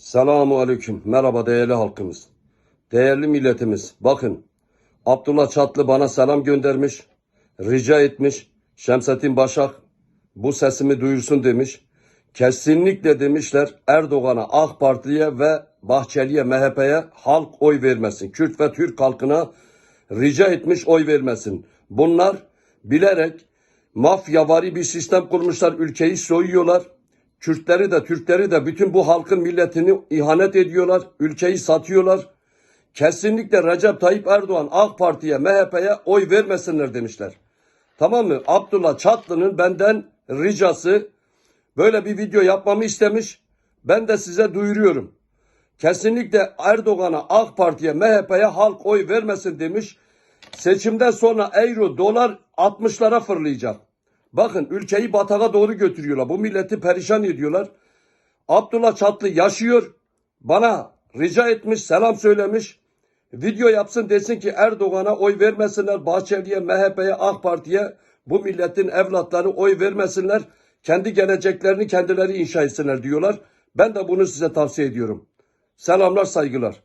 Selamun Aleyküm. Merhaba değerli halkımız. Değerli milletimiz. Bakın Abdullah Çatlı bana selam göndermiş. Rica etmiş. Şemsettin Başak bu sesimi duyursun demiş. Kesinlikle demişler Erdoğan'a, AK Parti'ye ve Bahçeli'ye, MHP'ye halk oy vermesin. Kürt ve Türk halkına rica etmiş oy vermesin. Bunlar bilerek mafyavari bir sistem kurmuşlar. Ülkeyi soyuyorlar. Kürtleri de Türkleri de bütün bu halkın milletini ihanet ediyorlar. Ülkeyi satıyorlar. Kesinlikle Recep Tayyip Erdoğan AK Parti'ye, MHP'ye oy vermesinler demişler. Tamam mı? Abdullah Çatlı'nın benden ricası böyle bir video yapmamı istemiş. Ben de size duyuruyorum. Kesinlikle Erdoğan'a, AK Parti'ye, MHP'ye halk oy vermesin demiş. Seçimden sonra euro, dolar 60'lara fırlayacak. Bakın ülkeyi batağa doğru götürüyorlar. Bu milleti perişan ediyorlar. Abdullah Çatlı yaşıyor. Bana rica etmiş, selam söylemiş. Video yapsın desin ki Erdoğan'a oy vermesinler. Bahçeli'ye, MHP'ye, AK Parti'ye bu milletin evlatları oy vermesinler. Kendi geleceklerini kendileri inşa etsinler diyorlar. Ben de bunu size tavsiye ediyorum. Selamlar, saygılar.